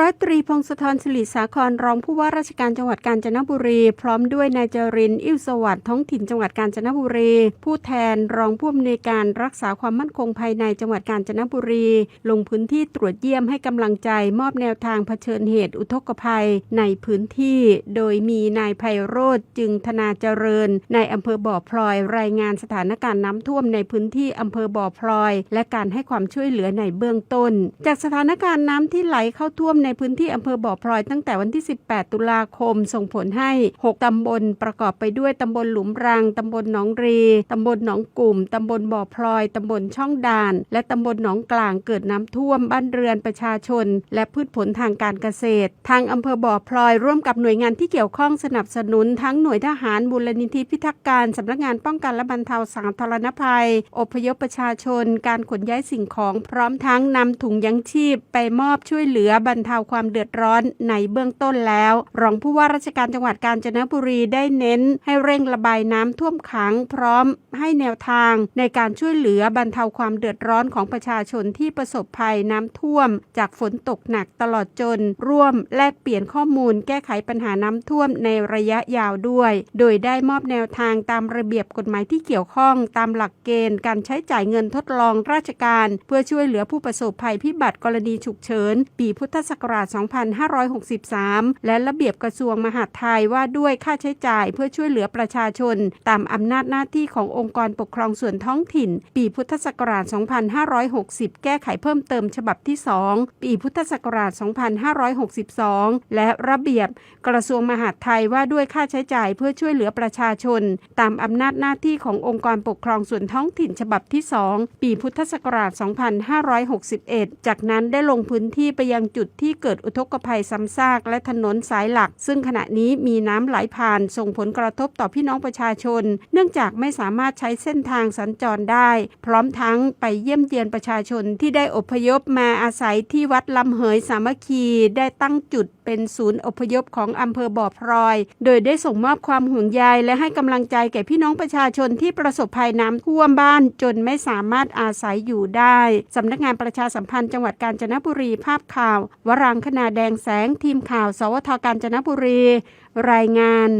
ร้อยตรีพงศธรสิริสาครรองผู้ว่าราชการจังหวัดกาญจนบุรี พร้อมด้วยนายจรินอิ่วสวัสดิ์ท้องถิ่นจังหวัดกาญจนบุรี ผู้แทนรองผู้อำนวยการรักษาความมั่นคงภายในจังหวัดกาญจนบุรี ลงพื้นที่ตรวจเยี่ยมให้กำลังใจ มอบแนวทางเผชิญเหตุอุทกภัย ในพื้นที่ โดยมีนายไพโรธจึงธนาเจริญในอำเภอบ่อพลอย รายงานสถานการณ์น้ำท่วมในพื้นที่อำเภอบ่อพลอย และการให้ความช่วยเหลือในเบื้องต้น จากสถานการณ์น้ำที่ไหลเข้าท่วมในพื้นที่อำเภอบ่อพลอยตั้งแต่วันที่ 18 ตุลาคม ส่งผลให้ 6 ตำบลประกอบไปด้วยตำบลหลุมรัง ตำบลหนองรี ตำบลหนองกลุ่ม ตำบลบ่อพลอย ตำบลช่องด่าน และตำบลหนองกลางเกิดน้ำท่วมบ้านเรือนประชาชน และพืชผลทางการเกษตร ทางอำเภอบ่อพลอย ร่วมกับหน่วยงานที่เกี่ยวข้องสนับสนุนทั้งหน่วยทหารมูลนิธิพิทักษ์การสำนักงานป้องกันและบรรเทาสาธารณภัย อพยพประชาชน การขนย้ายสิ่งของพร้อมทั้งนำถุงยังชีพ ไปมอบช่วยเหลือบรรเทาาความเดือดร้อนในเบื้องต้นแล้ว รองผู้ว่าราชการจังหวัดกาญจนบุรีได้เน้น ให้เร่งระบายน้ำท่วมขัง พร้อมให้แนวทาง ในการช่วยเหลือบรรเทาความเดือดร้อนของประชาชนที่ประสบภัยน้ำท่วม จากฝนตกหนักตลอดจน ร่วมแลกเปลี่ยนข้อมูลแก้ไขปัญหาน้ำท่วมในระยะยาวด้วย โดยได้มอบแนวทางตามระเบียบกฎหมายที่เกี่ยวข้องตามหลักเกณฑ์การใช้จ่ายเงินทดลองราชการ เพื่อช่วยเหลือผู้ประสบภัยพิบัติกรณีฉุกเฉิน ปีพุทธศักราช 2563 และระเบียบกระทรวงมหาดไทยว่าด้วยค่าใช้จ่ายเพื่อช่วยเหลือประชาชน ตามอำนาจหน้าที่ขององค์กรปกครองส่วนท้องถิ่น ปีพุทธศักราช 2560 แก้ไขเพิ่มเติมฉบับที่ 2 ปีพุทธศักราช 2562 และระเบียบกระทรวงมหาดไทยว่าด้วยค่าใช้จ่ายเพื่อช่วยเหลือประชาชน ตามอำนาจหน้าที่ขององค์กรปกครองส่วนท้องถิ่นฉบับที่ 2 ปีพุทธศักราช 2561 จากนั้นได้ลงพื้นที่ไปยังจุดที่เกิดอุทกภัยซ้ำซากและถนนสายหลัก ซึ่งขณะนี้มีน้ำไหลผ่านส่งผลกระทบต่อพี่น้องประชาชน เนื่องจากไม่สามารถใช้เส้นทางสัญจรได้ พร้อมทั้งไปเยี่ยมเยียนประชาชนที่ได้อพยพมาอาศัยที่วัดลำเหยสามัคคี ได้ตั้งจุดเป็นศูนย์อพยพของอำเภอบ่อพลอย โดยได้ส่งมอบความห่วงใยและให้กำลังใจแก่พี่น้องประชาชนที่ประสบภัยน้ำท่วมบ้าน จนไม่สามารถอาศัยอยู่ได้สำนักงานประชาสัมพันธ์จังหวัดกาญจนบุรีภาพข่าววรงคณาแดงแสงทีมข่าว สวทการจนบุรี รายงาน